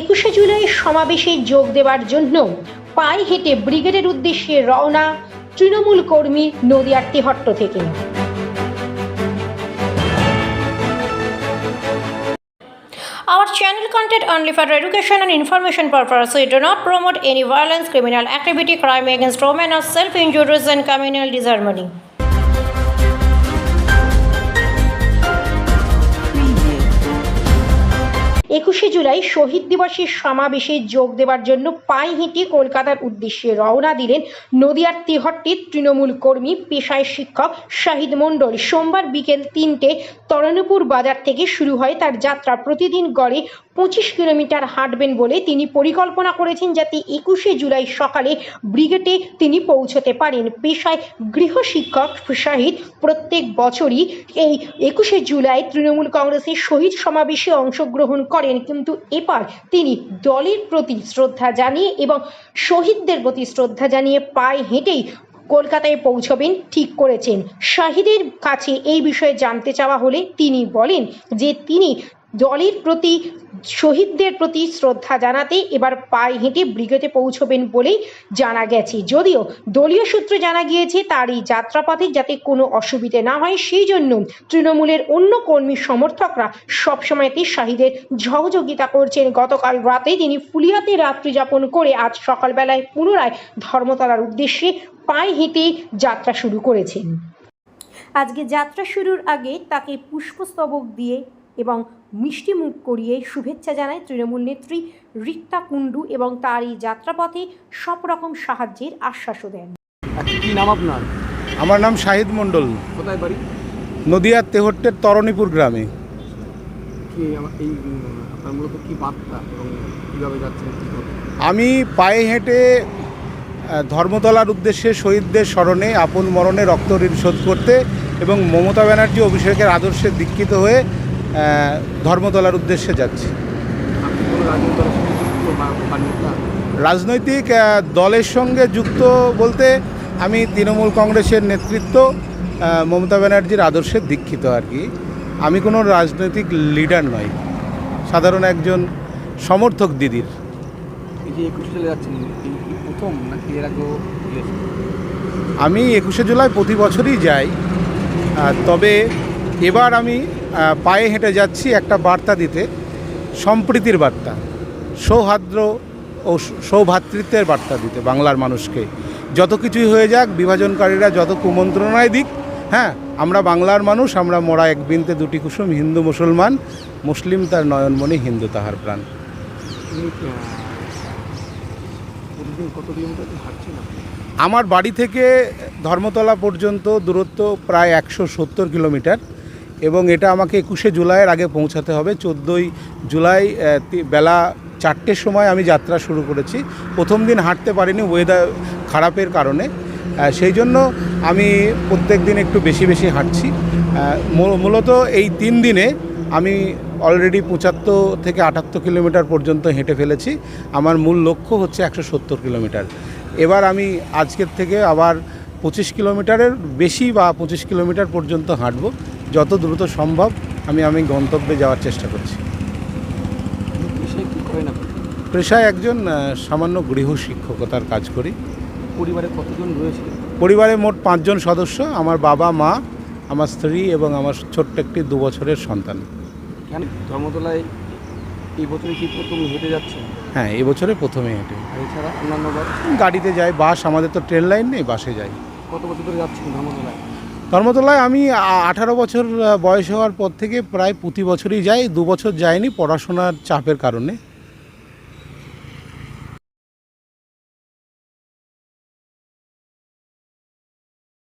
একুশে জুলাই সমাবেশে যোগ দেওয়ার জন্য পায়ে হেঁটে ব্রিগেডের উদ্দেশ্যে রওনা তৃণমূল কর্মী নদিয়ার তেহট্ট থেকে Our channel content only for education and information purpose. We do not promote any violence, criminal activity, crime against women, or self-injuries and communal disharmony. July শহীদ দিবসের সমাবেশে যোগ দেওয়ার জন্য পায়ে হেঁটে কলকাতার উদ্দেশ্যে রওনা দিলেন নদিয়ার তেহট্টির তৃণমূল কর্মী, পেশায় শিক্ষক শাহিদ মণ্ডল। সোমবার বিকেল তিনটে তরণপুর বাজার থেকে শুরু হয় তার যাত্রা। প্রতিদিন গড়ে পঁচিশ কিলোমিটার হাঁটবেন বলে তিনি পরিকল্পনা করেছেন যাতে একুশে জুলাই সকালে ব্রিগেডে তিনি পৌঁছতে পারেন। পেশায় গৃহশিক্ষক শাহিদ প্রত্যেক বছরই এই একুশে জুলাই তৃণমূল কংগ্রেসের শহীদ সমাবেশে অংশগ্রহণ করেন। কিন্তু এবার তিনি দলের প্রতি শ্রদ্ধা জানিয়ে এবং শহীদদের প্রতি শ্রদ্ধা জানিয়ে পায়ে হেঁটেই কলকাতায় পৌঁছবেন ঠিক করেছেন। শাহিদের কাছে এই বিষয়ে জানতে চাওয়া হলে তিনি বলেন যে তিনি দলের প্রতি, শহীদদের প্রতি শ্রদ্ধা জানাতে এবার পায়ে হেঁটে ব্রিগেডে পৌঁছবেন বলেই জানা গেছে। যদিও দলীয় সূত্রে জানা গিয়েছে তার এই যাত্রাপথে যাতে কোনো অসুবিধে না হয়, সেই জন্য তৃণমূলের অন্য কর্মী সমর্থকরা সবসময়তে শাহিদের সহযোগিতা করছেন। গতকাল রাতে তিনি ফুলিয়াতে রাত্রি যাপন করে আজ সকালবেলায় পুনরায় ধর্মতলার উদ্দেশ্যে পায়ে হেঁটে যাত্রা শুরু করেছেন। আজকে যাত্রা শুরুর আগে তাকে পুষ্পস্তবক দিয়ে এবং মিষ্টি মুখ করিয়ে শুভেচ্ছা জানায় তৃণমূল নেত্রী রিক্তা কুণ্ডু এবং তার এই যাত্রাপথে সব রকম সাহায্যের আশ্বাসও দেন। আচ্ছা, কি নাম আপনার? আমার নাম শাহিদ মণ্ডল। কোথায় বাড়ি? নদিয়ার তেহট্টের তরণীপুর গ্রামে। কি আমার এই উম, আপনার মূলত কি বার্তা এবং কীভাবে যাচ্ছেন কী করবেন? আমি পায়ে হেঁটে ধর্মতলার উদ্দেশ্যে শহীদদের স্মরণে আপন মরণে রক্ত ঋণ শোধ করতে এবং মমতা ব্যানার্জি অভিষেকের আদর্শে দীক্ষিত হয়ে ধর্মতলার উদ্দেশ্যে যাচ্ছি। রাজনৈতিক দলের সঙ্গে যুক্ত বলতে আমি তৃণমূল কংগ্রেসের নেতৃত্ব মমতা ব্যানার্জির আদর্শে দীক্ষিত আর কি। আমি কোনো রাজনৈতিক লিডার নই। সাধারণ একজন সমর্থক দিদির? আমি একুশে জুলাই প্রতি বছরই যাই। তবে এবার আমি পায়ে হেঁটে যাচ্ছি একটা বার্তা দিতে। সম্প্রীতির বার্তা। সৌহার্দ্র ও সৌভাতৃত্বের বার্তা দিতে বাংলার মানুষকে। যত কিছুই হয়ে যাক, বিভাজনকারীরা যত কুমন্ত্রণায় দিক হ্যাঁ আমরা বাংলার মানুষ, আমরা মোরা এক বিনতে দুটি কুসুম, হিন্দু মুসলমান, মুসলিম তার নয়নমণি, হিন্দু তাহার প্রাণ। আমার বাড়ি থেকে ধর্মতলা পর্যন্ত দূরত্ব প্রায় একশো সত্তর কিলোমিটার। এবং এটা আমাকে একুশে জুলাইয়ের আগে পৌঁছাতে হবে। চোদ্দোই জুলাই বেলা চারটের সময় আমি যাত্রা শুরু করেছি। প্রথম দিন হাঁটতে পারিনি ওয়েদার খারাপের কারণে। সেই জন্য আমি প্রত্যেক দিন একটু বেশি বেশি হাঁটছি। মূলত এই তিন দিনে আমি অলরেডি পঁচাত্তর থেকে আটাত্তর কিলোমিটার পর্যন্ত হেঁটে ফেলেছি। আমার মূল লক্ষ্য হচ্ছে একশো সত্তর কিলোমিটার। এবার আমি আজকের থেকে আবার পঁচিশ কিলোমিটারের বেশি বা পঁচিশ কিলোমিটার পর্যন্ত হাঁটবো। যত দ্রুত সম্ভব আমি আমি গন্তব্যে যাওয়ার চেষ্টা করছি। পেশায় একজন সামান্য গৃহ শিক্ষকতার কাজ করি। পরিবারে কতজন রয়েছে? পরিবারে মোট পাঁচজন সদস্য আমার বাবা মা আমার স্ত্রী এবং আমার ছোট্ট একটি দু বছরের সন্তান। কেন? ধর্মতলায় এই বছরে কি প্রথম হেঁটে যাচ্ছেন? হ্যাঁ এবছরে প্রথমে হেঁটে। এছাড়া অন্যান্য গাড়িতে যাই বাস আমাদের তো ট্রেন লাইন নেই বাসে যাই। কত বছর ধরে যাচ্ছেন ধর্মতলায়? ধর্মতলায় আমি আঠারো বছর বয়স হওয়ার পর থেকে প্রায় প্রতি বছরই যাই, দু বছর যাইনি পড়াশোনার চাপের কারণে।